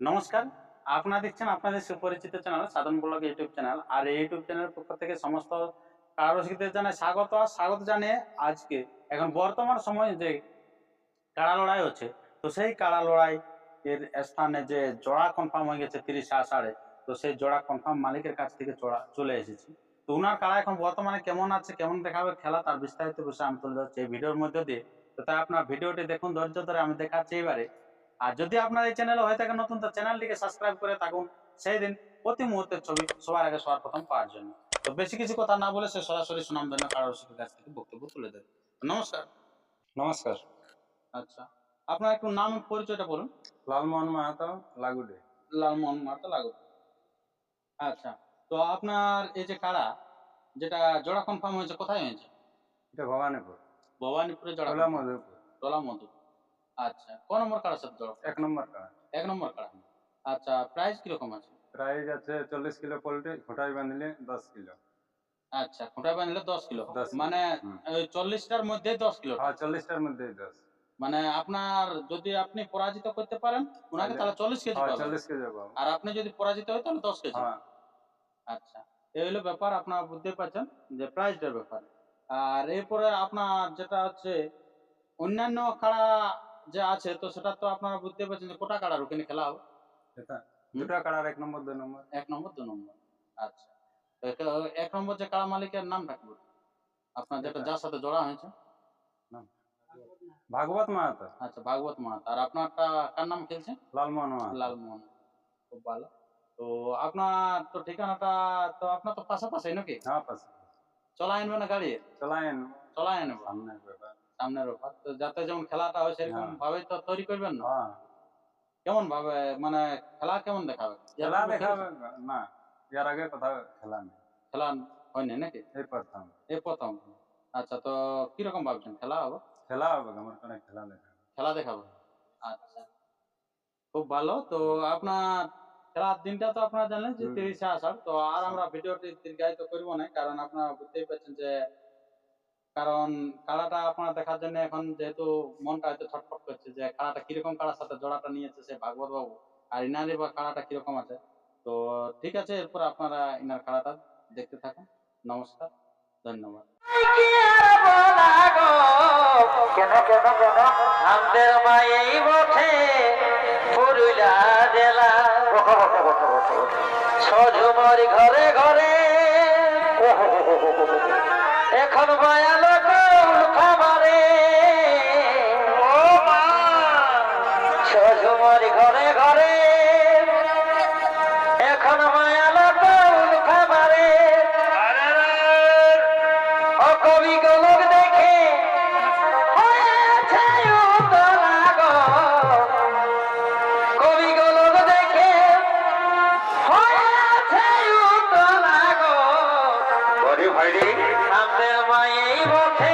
নমস্কার, আপনারা দেখছেন আপনাদের সুপরিচিত channel Sadhan blog YouTube channel, আর এই ইউটিউব চ্যানেলের পক্ষ থেকে সমস্ত কারসিকদের জানাই স্বাগত, আর স্বাগত জানিয়ে আজকে এখন বর্তমান সময়ে যে কাড়া লড়াই হচ্ছে, তো সেই কাড়া লড়াই এর স্থানে যে জোড়া কনফার্ম হয়ে গেছে তিরিশে আষাঢ়ে, তো সেই জোড়া কনফার্ম মালিকের কাছ থেকে জোড়া চলে এসেছি। তো উনার কাড়া এখন বর্তমানে কেমন আছে, কেমন দেখাবে খেলা, তার বিস্তারিত বিষয়ে আমি তুলে ধরছি এই ভিডিওর মধ্যে দিয়ে। তো তাই আপনার ভিডিওটি দেখুন, ধৈর্য ধরে আমি দেখাচ্ছি এবারে। আর যদি আপনার এই চ্যানেলে হয়ে থাকে নতুন তো চ্যানেলটিকে সাবস্ক্রাইব করে থাকুন। সেই দিন প্রতি মুহূর্তের ছবি সবার আগে সবার প্রথম পাওয়ার জন্য। তো বেশি কিছু কথা না বলে সে সরাসরি সুনাম ধন্য কারোর কাছ থেকে বক্তব্য তুলে দেবে। নমস্কার। নমস্কার। আচ্ছা আপনার একটু নাম পরিচয়টা বলুন। লালমোহন মাহাতো লাগুডে লালমোহন মার্তা লাগু আচ্ছা তো আপনার এই যে কাড়া যেটা জোড়া কনফার্ম হয়েছে কোথায় হয়েছে? এটা ভবানীপুর। ভবানীপুরে জোড়া মধুপুর। টোলা মধু আচ্ছা ক নম্বর কাড়ার সাথে জোড়া এক নম্বর কাড়া এক নম্বর কাড়া আচ্ছা প্রাইস কীরকম আছে? প্রাইস আছে চল্লিশ কিলো পোল্ট্রি বাঁধলে দশ কিলো। আচ্ছা খুঁটায় বাঁধলে দশ কিলো। মানে চল্লিশটার মধ্যে দশ কিলো। হ্যাঁ চল্লিশটার মধ্যে দশ। মানে আপনার যদি আপনি পরাজিত করতে পারেন ওনাকে তাহলে চল্লিশ কেজি হ্যাঁ চল্লিশ কেজি আর আপনি যদি পরাজিত হয় তাহলে দশ কেজি। হ্যাঁ। আচ্ছা এই হলো ব্যাপার আপনারা বুঝতে পারছেন যে প্রাইসটার ব্যাপার। আর এরপরে আপনার যেটা হচ্ছে অন্যান্য কাড়া যে আছে তো সেটা তো আপনারা বুঝতে পারছেন যে কোটা কাড়ার ওখানে খেলা হবে। দুটো কাড়ার এক নম্বর দুই নম্বর? এক নম্বর নম্বর। আচ্ছা। এক নম্বর যে কাড়া মালিকের নাম আপনার যেটা যার সাথে জড়া হয়েছে। ভাগবত মাহাতো। আচ্ছা ভাগবত মাহাত। আর আপনারটা কার নাম খেলছে? লালমোহন লালমোহন। খুব ভালো। তো আপনার তো ঠিকানাটা তো আপনার তো পাশাপাশি নাকি? হ্যাঁ পাশে চলা আনবে না গাড়ি? চলা আনব সামনের ব্যাপার সামনের ব্যাপার তো যাতে যেমন খেলাটা হয় সেরকম হ্যাঁ। ভাবে তো তৈরি করবেন না? হ্যাঁ। কেমন ভাবে মানে খেলা কেমন দেখাবে? খেলা দেখাবে না এর আগে কোথাও খেলা নেই। খেলা হয়নি নাকি? এই প্রথম। এই প্রথম। আচ্ছা তো কীরকম ভাবছেন খেলা হবে? খেলা হবে আমার কোনো খেলা দেখাবে। খেলা দেখাবে? আচ্ছা। খুব ভালো। তো আপনার খেলার দিনটা তো আপনারা জানলেন যে হুম। তিরিশে আষাঢ়। তো আর আমরা ভিডিওটি দীর্ঘায়িত করব না কারণ আপনারা বুঝতেই পারছেন যে কারণ কাড়াটা আপনার দেখার জন্য এখন যেহেতু মনটা হয়তো ছটফট করছে যে কাড়াটা কীরকম কাড়ার সাথে জোড়াটা নিয়েছে সে ভাগবত বাবু আর ইনারি বা কাড়াটা কীরকম আছে। তো ঠিক আছে এরপর আপনারা ইনার কাড়াটা দেখতে থাকুন। নমস্কার ধন্যবাদ। কেন কেন কেন? আমাদের মায়েই বটে পুরুলা জেলা। সজুমর ঘরে ঘরে। এখন মায়া লোক খাবারে শ্বশুর ঘরে ঘরে। এখন মায়ালো খাবারে অকবি কবি গলক भाई हम दिल में वो थे